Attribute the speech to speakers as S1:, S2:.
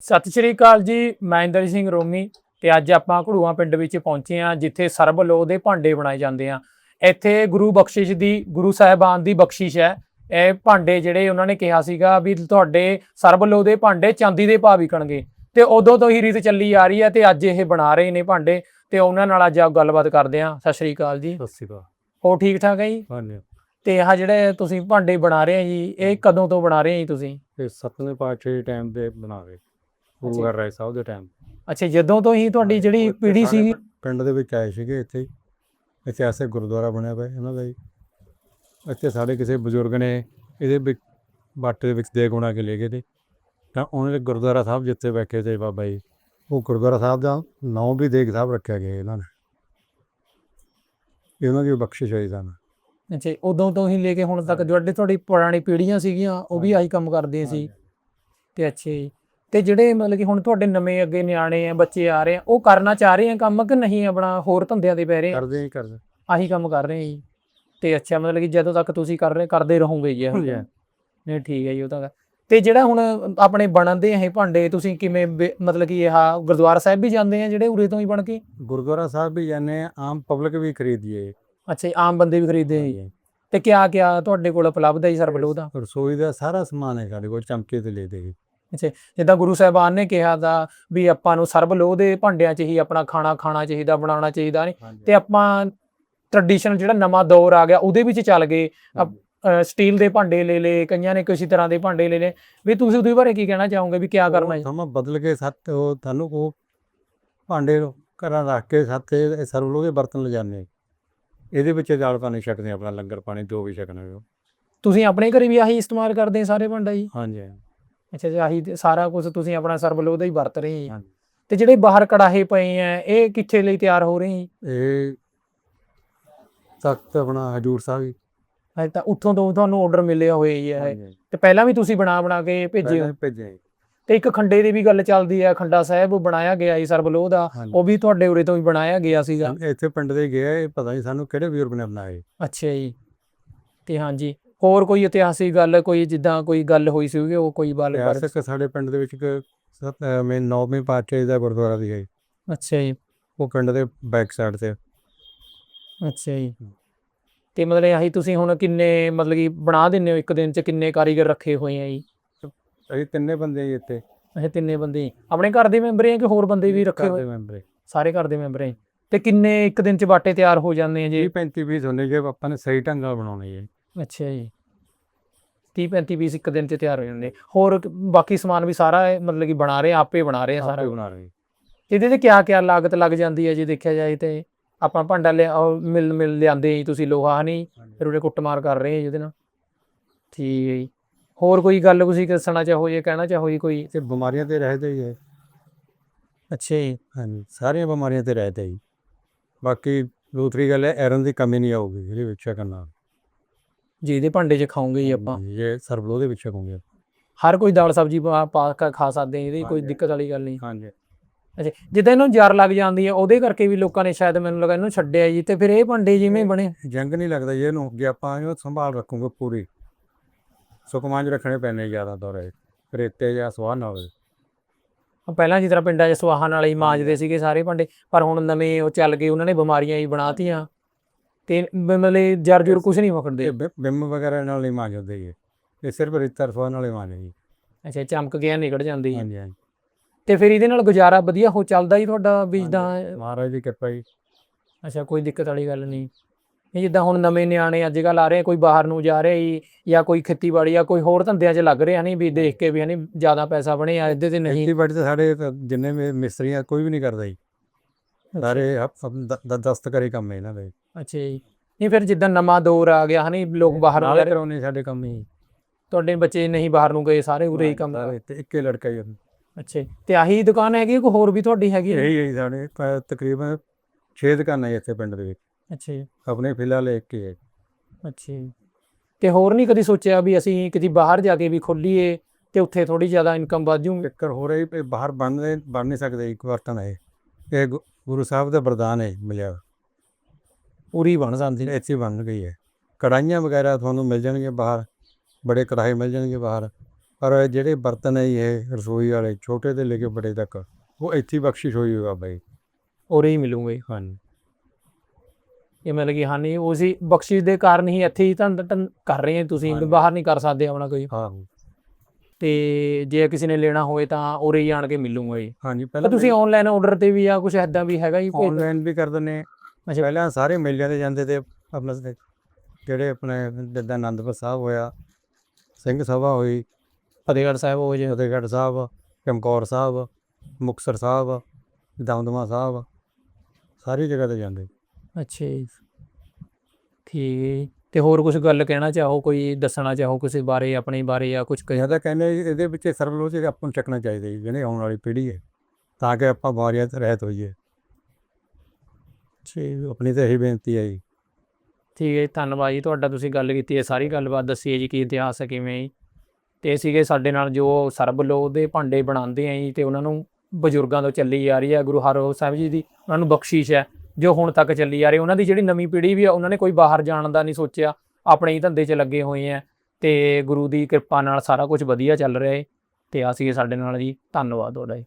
S1: ਸਤਿ ਸ਼੍ਰੀ ਅਕਾਲ ਜੀ ਮੈਂ ਇੰਦਰ ਸਿੰਘ ਰੋਮੀ ਤੇ ਅੱਜ ਆਪਾਂ ਘੜੂਆਂ ਪਿੰਡ ਵਿੱਚ ਪਹੁੰਚੇ ਹਾਂ ਜਿੱਥੇ ਸਰਬ ਲੋਹ ਦੇ ਭਾਂਡੇ ਬਣਾਏ ਜਾਂਦੇ ਆ। ਇੱਥੇ ਗੁਰੂ ਬਖਸ਼ਿਸ਼ ਦੀ ਗੁਰੂ ਸਾਹਿਬਾਨ ਦੀ ਬਖਸ਼ਿਸ਼ ਹੈ। ਇਹ ਭਾਂਡੇ ਜਿਹੜੇ ਉਹਨਾਂ ਨੇ ਕਿਹਾ ਸੀਗਾ ਵੀ ਤੁਹਾਡੇ ਸਰਬ ਲੋਹ ਦੇ ਭਾਂਡੇ ਚਾਂਦੀ ਦੇ ਭਾਅ ਵਿਕਣਗੇ। ਤੇ ਉਦੋਂ ਤੋਂ ਹੀ ਰੀਤ ਚੱਲੀ ਆ ਰਹੀ ਹੈ ਤੇ ਅੱਜ ਇਹ ਬਣਾ ਰਹੇ ਨੇ ਭਾਂਡੇ। ਤੇ ਉਹਨਾਂ ਨਾਲ ਅੱਜ ਆਪ ਗੱਲਬਾਤ ਕਰਦੇ ਹਾਂ। ਸਤਿ ਸ਼੍ਰੀ ਅਕਾਲ ਜੀ।
S2: ਸਤਿ ਸ਼੍ਰੀ ਅਕਾਲ।
S1: ਹੋ ਠੀਕ ਠਾਕ ਹੈ ਜੀ?
S2: ਹਾਂਜੀ।
S1: ਤੇ ਆਹ ਜਿਹੜੇ ਤੁਸੀਂ ਭਾਂਡੇ ਬਣਾ ਰਹੇ ਆ ਜੀ ਇਹ ਕਦੋਂ ਤੋਂ ਬਣਾ ਰਹੇ ਆ ਜੀ ਤੁਸੀਂ?
S2: ਇਹ ਸਤਵੇਂ ਪਾਤਸ਼ਾਹ ਦੇ ਟਾਈਮ ਦੇ ਬਣਾਵੇ ਗੁਰੂ। ਹਰ ਰਾਏ ਸਾਹਿਬ ਦੇ ਟਾਈਮ
S1: ਅੱਛਾ ਜਦੋਂ ਤੋਂ ਹੀ ਤੁਹਾਡੀ ਜਿਹੜੀ ਪੀੜ੍ਹੀ ਸੀ
S2: ਪਿੰਡ ਦੇ ਵਿੱਚ ਆਏ ਸੀਗੇ ਇੱਥੇ ਐਸੇ ਗੁਰਦੁਆਰਾ ਬਣਿਆ ਹੋਇਆ ਇਹਨਾਂ ਦਾ ਜੀ। ਇੱਥੇ ਸਾਡੇ ਕਿਸੇ ਬਜ਼ੁਰਗ ਨੇ ਇਹਦੇ ਵਿੱਚ ਬਾਟੇ ਦੇ ਵਿੱਚ ਦੇ ਗੁਣਾ ਕੇ ਲੈ ਗਏ ਤੇ। ਤਾਂ ਉਹਨਾਂ ਦੇ ਗੁਰਦੁਆਰਾ ਸਾਹਿਬ ਜਿੱਥੇ ਬੈਠੇ ਤੇ ਬਾਬਾ ਜੀ ਉਹ ਗੁਰਦੁਆਰਾ ਸਾਹਿਬ ਦਾ ਨਾਮ ਵੀ ਦੇਗ ਸਾਹਿਬ ਰੱਖਿਆ ਗਿਆ ਇਹਨਾਂ ਨੇ। ਇਹ ਉਹਨਾਂ ਦੀ ਬਖਸ਼ਿਸ਼ ਹੋਈ ਸਾਨੂੰ।
S1: ਅੱਛਾ ਉਦੋਂ ਤੋਂ ਹੀ ਲੈ ਕੇ ਹੁਣ ਤੱਕ ਜਿਹੜੇ ਤੁਹਾਡੀ ਪੁਰਾਣੀ ਪੀੜ੍ਹੀਆਂ ਸੀਗੀਆਂ ਉਹ ਵੀ ਆਹੀ ਕੰਮ ਕਰਦੇ ਸੀ। ਤੇ ਅੱਛਾ ਜੀ। ਤੇ ਜਿਹੜੇ ਮਤਲਬ ਕਿ ਹੁਣ ਤੁਹਾਡੇ ਨਵੇਂ ਅੱਗੇ ਨਿਆਣੇ ਆ ਬੱਚੇ ਆ ਰਹੇ ਆ ਉਹ ਕਰਨਾ ਚਾਹ ਰਹੇ ਆ ਕੰਮ ਕਿ ਨਹੀਂ ਆਪਣਾ ਹੋਰ ਧੰਦਿਆਂ ਦੇ ਪੈ ਰਹੇ ਆ?
S2: ਕਰਦੇ ਹੀ ਕਰਦੇ
S1: ਆਹੀ ਕੰਮ ਕਰ ਰਹੇ ਆ ਜੀ ਤੇ ਅੱਛਾ ਮਤਲਬ ਕਿ ਜਦੋਂ ਤੱਕ ਤੁਸੀਂ ਕਰ ਰਹੇ ਕਰਦੇ ਰਹੋਗੇ ਜੀ ਇਹੋ। ਜਿਹਾ। ਨਹੀਂ ਠੀਕ ਹੈ ਜੀ ਉਹ ਤਾਂ। ਤੇ ਜਿਹੜਾ ਹੁਣ ਆਪਣੇ ਬਣਦੇ ਆ ਇਹ ਭਾਂਡੇ ਤੁਸੀਂ ਕਿਵੇਂ ਮਤਲਬ ਕਿ ਇਹ ਗੁਰਦੁਆਰਾ ਸਾਹਿਬ ਵੀ ਜਾਂਦੇ ਆ ਜਿਹੜੇ ਉਰੇ ਤੋਂ ਹੀ ਬਣ ਕੇ
S2: ਗੁਰਦੁਆਰਾ ਸਾਹਿਬ ਵੀ ਜਾਂਦੇ ਹਾਂ, ਆਮ ਪਬਲਿਕ ਵੀ ਖਰੀਦੀਏ
S1: ਅੱਛਾ ਜੀ, ਆਮ ਬੰਦੇ ਵੀ ਖਰੀਦਦੇ ਆ ਜੀ ਤੇ ਕਿਆ ਕਿਆ ਤੁਹਾਡੇ ਕੋਲ ਉਪਲਬਧ ਹੈ ਜੀ ਸਰਬਲੋ ਦਾ
S2: ਰਸੋਈ ਦਾ ਸਾਰਾ ਸਮਾਨ ਹੈ ਸਾਡੇ ਕੋਲ ਚਮਚੇ ਤੇ ਲੈ ਦੇ
S1: ਜਿੱਦਾਂ ਗੁਰੂ ਸਾਹਿਬਾਨ ਨੇ ਕਿਹਾ ਦਾ ਵੀ ਆਪਾਂ ਨੂੰ ਸਰਬ ਲੋਹ ਦੇ ਭਾਂਡਿਆਂ 'ਚ ਹੀ ਆਪਣਾ ਖਾਣਾ ਖਾਣਾ ਚਾਹੀਦਾ ਬਣਾਉਣਾ ਚਾਹੀਦਾ ਨਹੀਂ ਤੇ ਆਪਾਂ ਟ੍ਰੈਡੀਸ਼ਨਲ ਜਿਹੜਾ ਨਵਾਂ ਦੌਰ ਆ ਗਿਆ ਉਹਦੇ ਵਿੱਚ ਚੱਲ ਗਏ। ਸਟੀਲ ਦੇ ਭਾਂਡੇ ਲੈ ਲਏ ਕਈਆਂ ਨੇ ਕਿਸੇ ਤਰ੍ਹਾਂ ਦੇ ਭਾਂਡੇ ਲੈ ਲਏ। ਵੀ ਤੁਸੀਂ ਉਹਦੇ ਬਾਰੇ ਕੀ ਕਹਿਣਾ ਚਾਹੋਗੇ ਵੀ ਕਿਆ ਕਰਨਾ ਹੈ?
S2: ਸਮਾਂ ਬਦਲ ਕੇ ਸੱਤ ਉਹ ਤੁਹਾਨੂੰ ਉਹ ਭਾਂਡੇ ਘਰਾਂ ਰੱਖ ਕੇ ਸੱਤੇ ਸਰਵ ਦੇ ਬਰਤਨ ਲਿਜਾਨੇ ਇਹਦੇ ਵਿੱਚ ਦਾਲ ਪਾਣੀ ਛਕਦੇ ਆਪਣਾ ਲੰਗਰ ਪਾਣੀ ਜੋ ਵੀ ਛਕਣਾ ਹੈ
S1: ਤੁਸੀਂ ਆਪਣੇ ਘਰੇ ਵੀ ਆਹੀ ਇਸਤੇਮਾਲ ਕਰਦੇ ਸਾਰੇ ਭਾਂਡਾ ਜੀ?
S2: ਹਾਂਜੀ।
S1: ਅੱਛਾ ਜੀ ਆਹੀ ਸਾਰਾ ਕੁਝ ਤੁਸੀਂ ਆਪਣਾ ਸਰਬ ਲੋਹ ਦਾ ਹੀ ਵਰਤ ਰਹੇ
S2: ਹਾਂਜੀ।
S1: ਤੇ ਜਿਹੜੇ ਬਾਹਰ ਕੜਾਹੇ ਪਏ ਆ ਇਹ ਕਿੱਥੇ ਲਈ ਤਿਆਰ ਹੋ ਰਹੇ
S2: ਇਹ ਤਖਤ ਆਪਣਾ ਹਜੂਰ ਸਾਹਿਬ ਹੀ
S1: ਤਾਂ ਉੱਥੋਂ ਤੋਂ ਤੁਹਾਨੂੰ ਆਰਡਰ ਮਿਲਿਆ ਹੋਇਆ ਹੀ ਹੈ। ਤੇ ਪਹਿਲਾਂ ਵੀ ਤੁਸੀਂ ਬਣਾ ਬਣਾ ਕੇ ਭੇਜੇ ਹੋ?
S2: ਹੀ ਭੇਜੇ
S1: ਤੇ ਇੱਕ ਖੰਡੇ ਦੀ ਵੀ ਗੱਲ ਚੱਲਦੀ ਹੈ ਖੰਡਾ ਸਾਹਿਬ ਬਣਾਇਆ ਗਿਆ ਸੀ ਸਰਬਲੋਹ ਦਾ। ਉਹ ਵੀ ਤੁਹਾਡੇ ਉਰੇ ਤੋਂ ਹੀ ਬਣਾਇਆ ਗਿਆ ਸੀਗਾ।
S2: ਇੱਥੇ ਪਿੰਡ ਦੇ ਗਏ ਇਹ ਪਤਾ ਨਹੀਂ ਸਾਨੂੰ ਕਿਹੜੇ ਵੀਰ ਨੇ ਬਣਾਏ।
S1: ਅੱਛਾ ਜੀ। ਤੇ ਹਾਂਜੀ ਹੋਰ ਕੋਈ ਇਤਿਹਾਸਿਕ ਗੱਲ ਕੋਈ ਜਿੱਦਾਂ ਕੋਈ ਗੱਲ ਹੋਈ ਸੀਗੀ ਉਹ ਕੋਈ ਬਾਰੇ
S2: ਇਤਿਹਾਸਕ ਸਾਡੇ ਪਿੰਡ ਦੇ ਵਿੱਚ ਇੱਕ ਮੈਂ ਨੌਵੀਂ ਪਾਤਸ਼ਾਹੀ ਦਾ ਗੁਰਦੁਆਰਾ ਵੀ ਹੈ
S1: ਅੱਛਾ ਜੀ।
S2: ਉਹ ਪਿੰਡ ਦੇ ਬੈਕ ਸਾਈਡ ਤੇ।
S1: ਅੱਛਾ ਜੀ। ਤੇ ਮਤਲਬ ਆਹੀ ਤੁਸੀਂ ਹੁਣ ਕਿੰਨੇ ਮਤਲਬ ਕਿ ਬਣਾ ਦਿੰਦੇ ਹੋ ਇੱਕ ਦਿਨ ਚ ਕਿੰਨੇ ਕਾਰੀਗਰ ਰੱਖੇ ਹੋਏ ਆ ਜੀ?
S2: ਅਸੀਂ ਤਿੰਨੇ ਬੰਦੇ ਹੀ ਇੱਥੇ।
S1: ਅੱਛਾ ਤਿੰਨੇ ਬੰਦੇ। ਆਪਣੇ ਘਰ ਦੇ ਮੈਂਬਰ ਆ ਕਿ ਹੋਰ ਬੰਦੇ ਵੀ ਰੱਖੇ ਹੋਏ?
S2: ਮੈਂਬਰ
S1: ਸਾਰੇ ਘਰ ਦੇ ਮੈਂਬਰ ਆ ਤੇ ਕਿੰਨੇ ਇੱਕ ਦਿਨ ਚ ਬਾਟੇ ਤਿਆਰ ਹੋ ਜਾਂਦੇ ਆ ਜੀ?
S2: 30 35 ਪੀਸ ਹੁੰਦੇ ਜੇ ਆਪਾਂ ਨੇ ਸਹੀ ਢੰਗ ਨਾਲ ਬਣਾਉਣੇ ਹੈ
S1: ਅੱਛਾ ਜੀ। 30 35 ਪੀਸ ਇੱਕ ਦਿਨ ਚ ਤਿਆਰ ਹੋ ਜਾਂਦੇ। ਹੋਰ ਬਾਕੀ ਸਮਾਨ ਵੀ ਸਾਰਾ ਮਤਲਬ ਕਿ ਬਣਾ ਰਹੇ ਆ, ਆਪੇ ਬਣਾ ਰਹੇ ਆ ਸਾਰਾ
S2: ਆਪੇ ਬਣਾ ਰਹੇ।
S1: ਇਹਦੇ ਤੇ ਕਿਆ ਕਿਆ ਲਾਗਤ ਲੱਗ ਜਾਂਦੀ ਹੈ ਜੇ ਦੇਖਿਆ ਜਾਏ ਤੇ? ਆਪਾਂ ਭਾਂਡਾ ਲਿਆ ਉਹ ਮਿਲ ਮਿਲ ਲਿਆਂਦੇ ਜੀ ਤੁਸੀਂ ਲੋਹਾ ਨਹੀਂ ਫਿਰ ਉਹਦੇ ਕੁੱਟਮਾਰ ਕਰ ਰਹੇ ਆ ਜਿਹਦੇ ਨਾਲ। ਠੀਕ ਹੈ ਜੀ। ਹੋਰ ਕੋਈ ਗੱਲ ਤੁਸੀਂ ਦੱਸਣਾ ਚਾਹੋ ਜੇ ਕਹਿਣਾ ਚਾਹੋ ਜੀ ਕੋਈ?
S2: ਤੇ ਬਿਮਾਰੀਆਂ ਤੇ ਰਹਿਤੇ ਹੀ ਹੈ।
S1: ਅੱਛਾ ਜੀ।
S2: ਹਾਂਜੀ ਸਾਰੀਆਂ ਬਿਮਾਰੀਆਂ ਤੇ ਰਹਿਤੇ ਹੀ। ਬਾਕੀ ਦੂਸਰੀ ਗੱਲ ਹੈ ਐਰਨ ਦੀ ਕਮੀ ਨਹੀਂ ਆਊਗੀ ਇਹਦੇ ਵਿੱਚ ਕਰਨਾ
S1: ਜੀ ਇਹਦੇ ਭਾਂਡੇ 'ਚ ਖਾਓਗੇ ਜੀ ਆਪਾਂ।
S2: ਇਹ ਸਰਬਲੋ ਦੇ ਵਿੱਚ ਕਹੂੰਗੇ
S1: ਹਰ ਕੋਈ ਦਾਲ ਸਬਜ਼ੀ ਪਾ ਪਾ ਕੇ ਖਾ ਸਕਦੇ ਆ ਇਹਦੀ ਕੋਈ
S2: ਹਾਂਜੀ।
S1: ਦਿੱਕਤ ਵਾਲੀ ਗੱਲ ਨਹੀਂ।
S2: ਹਾਂਜੀ।
S1: ਅੱਛਾ ਜਿੱਦਾਂ ਇਹਨੂੰ ਜਰ ਲੱਗ ਜਾਂਦੀ ਹੈ ਉਹਦੇ ਕਰਕੇ ਵੀ ਲੋਕਾਂ ਨੇ ਸ਼ਾਇਦ ਮੈਨੂੰ ਲੱਗਾ ਇਹਨੂੰ ਛੱਡਿਆ ਜੀ ਤੇ ਫਿਰ ਇਹ ਭਾਂਡੇ ਜਿਵੇਂ ਬਣੇ।
S2: ਜੰਗ ਨਹੀਂ ਲੱਗਦਾ ਜੀ ਇਹਨੂੰ ਜੇ ਆਪਾਂ ਇਹਨੂੰ ਸੰਭਾਲ ਰੱਖੂਗੇ ਪੂਰੀ। ਸੁਕਮਾਂ 'ਚ ਰੱਖਣੇ ਪੈਣੇ ਜ਼ਿਆਦਾ ਦੌਰੇ ਰੇਤੇ ਜਾਂ ਸਵਾਹ ਨਾ ਹੋਵੇ।
S1: ਪਹਿਲਾਂ ਜਿਸ ਤਰ੍ਹਾਂ ਪਿੰਡਾਂ 'ਚ ਸਵਾਹਾਂ ਨਾਲ ਹੀ ਮਾਂਜਦੇ ਸੀਗੇ ਸਾਰੇ ਭਾਂਡੇ ਪਰ ਹੁਣ ਨਵੇਂ ਉਹ ਚੱਲ ਗਏ ਉਹਨਾਂ ਨੇ ਬਿਮਾਰੀਆਂ ਹੀ ਬਣਾਤੀਆਂ। ਤੇ ਬ- ਮਤਲਬ ਜਰ ਜੁਰ ਕੁਝ ਨਹੀਂ
S2: ਇਹ ਬਿ- ਬਿੰਮ ਵਗੈਰਾ ਨਾਲ ਨਹੀਂ ਮਾਂਜਦੇ ਜੀ। ਇਹ ਸਿਰਫ ਰੇਤਾ ਸਵਾਹ ਨਾਲ ਹੀ ਮਾਂਜਦੇ ਜੀ।
S1: ਅੱਛਾ ਚਮਕ ਗਿਆ ਨਿਕਲ ਜਾਂਦੀ ਹੈ।
S2: ਹਾਂਜੀ ਹਾਂਜੀ।
S1: ਤੇ ਫਿਰ ਇਹਦੇ ਨਾਲ ਗੁਜ਼ਾਰਾ ਵਧੀਆ ਹੋ ਚੱਲਦਾ ਹੀ ਤੁਹਾਡਾ ਵੀ ਜਿੱਦਾਂ
S2: ਮਹਾਰਾਜ ਦੀ ਕਿਰਪਾ ਜੀ।
S1: ਅੱਛਾ ਕੋਈ ਦਿੱਕਤ ਵਾਲੀ ਗੱਲ ਨਹੀਂ। ਇਹ ਜਿੱਦਾਂ ਹੁਣ ਨਵੇਂ ਨਿਆਣੇ ਅੱਜ ਕੱਲ ਆ ਰਹੇ ਆ, ਕੋਈ ਬਾਹਰ ਨੂੰ ਜਾ ਰਿਹਾ ਜੀ ਜਾਂ ਕੋਈ ਖੇਤੀਬਾੜੀ ਜਾਂ ਕੋਈ ਹੋਰ ਧੰਦਿਆਂ 'ਚ ਲੱਗ ਰਿਹਾ ਨਹੀਂ ਵੀ ਦੇਖ ਕੇ ਵੀ ਹਨੀ ਜ਼ਿਆਦਾ ਪੈਸਾ ਬਣਿਆ ਇਹਦੇ ਤੇ ਨਹੀਂ।
S2: ਖੇਤੀਬਾੜੀ ਤਾਂ ਸਾਡੇ ਤਾਂ ਜਿੰਨੇ ਵੀ ਮਿਸਤਰੀ ਆ ਕੋਈ ਵੀ ਨਹੀਂ ਕਰਦਾ ਜੀ। ਸਾਰੇ ਦ- ਦ- ਦਸਤਕਾਰੀ ਕੰਮ ਹੈ ਇਹਨਾਂ ਦੇ।
S1: ਅੱਛਾ ਜੀ। ਨਹੀਂ ਫਿਰ ਜਿੱਦਾਂ ਨਵਾਂ ਦੌਰ ਆ ਗਿਆ ਹਨੀ ਲੋਕ ਬਾਹਰ ਨੂੰ
S2: ਨਾਲੇ
S1: ਰਹੇ
S2: ਕਰਾਉਣੇ ਸਾਡੇ ਕੰਮ ਹੀ
S1: ਤੁਹਾਡੇ ਬੱਚੇ ਨਹੀਂ ਬਾਹਰ ਨੂੰ ਗਏ ਸਾਰੇ ਉਰੇ ਹੀ ਕੰਮ
S2: ਸਾਰੇ ਤੇ ਇੱਕੇ ਲੜਕਾ ਹੀ।
S1: ਅੱਛਾ। ਤੇ ਆਹੀ ਦੁਕਾਨ ਹੈਗੀ ਕੋਈ ਹੋਰ ਵੀ ਤੁਹਾਡੀ ਹੈਗੀ ਹੈ?
S2: ਇਹੀ ਸਾਡੇ ਪ- ਤਕਰੀਬਨ 6 ਦੁਕਾਨਾਂ ਇੱਥੇ ਪਿੰਡ ਦੇ ਵਿੱਚ।
S1: ਅੱਛਾ ਜੀ।
S2: ਆਪਣੇ ਫਿਲਹਾਲ ਇੱਕ ਹੀ ਹੈ।
S1: ਅੱਛਾ ਜੀ। ਤੇ ਹੋਰ ਨਹੀਂ ਕਦੀ ਸੋਚਿਆ ਵੀ ਅਸੀਂ ਕਿਤੇ ਬਾਹਰ ਜਾ ਕੇ ਵੀ ਖੋਲੀਏ ਤੇ ਉੱਥੇ ਥੋੜੀ ਜ਼ਿਆਦਾ ਇਨਕਮ ਵਧ ਜੂਗੀ?
S2: ਚੱਕਰ ਹੋ ਰਹੀ ਬਾਹਰ ਬਣਦੇ ਬਣ ਨਹੀਂ ਸਕਦੇ ਇੱਕ ਬਰਤਨ ਹੈ ਇਹ। ਗੁ- ਗੁਰੂ ਸਾਹਿਬ ਦਾ ਵਰਦਾਨ ਹੈ ਮਿਲਿਆ
S1: ਪੂਰੀ ਬਣ ਜਾਂਦੀ
S2: ਇੱਥੇ ਹੀ ਬਣ ਗਈ ਹੈ। ਕੜਾਈਆਂ ਵਗੈਰਾ ਤੁਹਾਨੂੰ ਮਿਲ ਜਾਣਗੀਆਂ ਬਾਹਰ ਬੜੇ ਕੜਾਹੇ ਮਿਲ ਜਾਣਗੇ ਬਾਹਰ। ਪਰ ਜਿਹੜੇ ਬਰਤਨ ਹੈ ਇਹ ਰਸੋਈ ਵਾਲੇ ਛੋਟੇ ਤੋਂ ਲੈ ਕੇ ਬੜੇ ਤੱਕ ਉਹ ਇੱਥੇ ਹੀ ਬਖਸ਼ਿਸ਼ ਹੋਈ ਹੋਗਾ ਬਾਈ।
S1: ਉਰੇ ਹੀ ਮਿਲੂਗੇ।
S2: ਹਾਂਜੀ।
S1: ਇਹ ਮਤਲਬ ਕਿ ਹਾਂ ਨਹੀਂ ਉਸੇ ਬਖਸ਼ਿਸ਼ ਦੇ ਕਾਰਨ ਹੀ ਇੱਥੇ ਹੀ ਧੰਨ ਕਰ ਰਹੇ ਹੋ ਤੁਸੀਂ। ਬਾਹਰ ਨਹੀਂ ਕਰ ਸਕਦੇ ਆਪਣਾ ਕੋਈ।
S2: ਹਾਂ।
S1: ਤੇ ਜੇ ਕਿਸੇ ਨੇ ਲੈਣਾ ਹੋਵੇ ਤਾਂ ਉਰੇ ਹੀ ਆਣ ਕੇ ਮਿਲੂਗਾ ਜੀ।
S2: ਹਾਂਜੀ ਪਹਿਲਾਂ
S1: ਤੁਸੀਂ ਆਨਲਾਈਨ ਆਰਡਰ ਤੇ ਵੀ ਆ ਕੁਝ ਐਦਾਂ ਵੀ ਹੈਗਾ ਜੀ
S2: ਆਨਲਾਈਨ ਵੀ ਕਰ ਦਿੰਦੇ
S1: ਅੱਛਾ।
S2: ਪਹਿਲਾਂ ਸਾਰੇ ਮੇਲਿਆਂ ਤੇ ਜਾਂਦੇ ਤੇ ਆਪਣਾ ਸ- ਜਿਹੜੇ ਆਪਣੇ ਜਿੱਦਾਂ ਆਨੰਦਪੁਰ ਸਾਹਿਬ ਹੋਇਆ ਸਿੰਘ ਸਭਾ ਹੋਈ
S1: ਫਤਿਹਗੜ੍ਹ ਸਾਹਿਬ ਹੋ ਜੇ
S2: ਫਤਿਹਗੜ੍ਹ ਸਾਹਿਬ ਚਮਕੌਰ ਸਾਹਿਬ ਮੁਕਤਸਰ ਸਾਹਿਬ ਦਮਦਮਾ ਸਾਹਿਬ ਸਾਰੀ ਜਗ੍ਹਾ ਤੇ ਜਾਂਦੇ
S1: ਅੱਛਾ ਜੀ ਠੀਕ ਹੈ ਜੀ। ਤੇ ਹੋਰ ਕੁਝ ਗੱਲ ਕਹਿਣਾ ਚਾਹੋ ਕੋਈ ਦੱਸਣਾ ਚਾਹੋ ਕਿਸੇ ਬਾਰੇ ਆਪਣੇ ਬਾਰੇ ਜਾਂ ਕੁਝ
S2: ਕਈ ਤਾਂ ਕਹਿੰਦੇ ਜੀ ਇਹਦੇ ਵਿੱਚ ਸਰਵਲੋਚ ਆਪਾਂ ਨੂੰ ਚੱਕਣਾ ਚਾਹੀਦਾ ਜੀ ਜਿਹੜੇ ਆਉਣ ਵਾਲੀ ਪੀੜ੍ਹੀ ਹੈ ਤਾਂ ਕਿ ਆਪਾਂ ਤੋਂ ਰਹਿਤ ਹੋਈਏ
S1: ਠੀਕ
S2: ਆਪਣੀ ਤਾਂ ਇਹੀ ਬੇਨਤੀ ਹੈ ਜੀ।
S1: ਠੀਕ ਹੈ ਜੀ, ਧੰਨਵਾਦ ਜੀ ਤੁਹਾਡਾ ਤੁਸੀਂ ਗੱਲ ਕੀਤੀ ਹੈ ਸਾਰੀ ਗੱਲਬਾਤ ਦੱਸੀ ਹੈ ਜੀ ਕੀ ਇਤਿਹਾਸ ਹੈ ਕਿਵੇਂ ਜੀ। ਤੇ ਇਹ ਸੀਗੇ ਸਾਡੇ ਨਾਲ ਜੋ ਸਰਬ ਲੋਹ ਦੇ ਭਾਂਡੇ ਬਣਾਉਂਦੇ ਆ ਜੀ ਤੇ ਉਹਨਾਂ ਨੂੰ ਬਜ਼ੁਰਗਾਂ ਤੋਂ ਚੱਲੀ ਆ ਰਹੀ ਹੈ ਗੁਰੂ ਹਰਗੋਬਿੰਦ ਸਾਹਿਬ ਜੀ ਦੀ ਉਹਨਾਂ ਨੂੰ ਬਖਸ਼ਿਸ਼ ਹੈ ਜੋ ਹੁਣ ਤੱਕ ਚੱਲੀ ਆ ਰਹੀ ਉਹਨਾਂ ਦੀ ਜਿਹੜੀ ਨਵੀਂ ਪੀੜ੍ਹੀ ਵੀ ਆ ਉਹਨਾਂ ਨੇ ਕੋਈ ਬਾਹਰ ਜਾਣ ਦਾ ਨਹੀਂ ਸੋਚਿਆ ਆਪਣੇ ਹੀ ਧੰਦੇ 'ਚ ਲੱਗੇ ਹੋਏ ਆ ਤੇ ਗੁਰੂ ਦੀ ਕਿਰਪਾ ਨਾਲ ਸਾਰਾ ਕੁਝ ਵਧੀਆ ਚੱਲ ਰਿਹਾ ਹੈ। ਤੇ ਆ ਸੀਗੇ ਸਾਡੇ ਨਾਲ ਜੀ ਧੰਨਵਾਦ ਤੁਹਾਡਾ ਜੀ।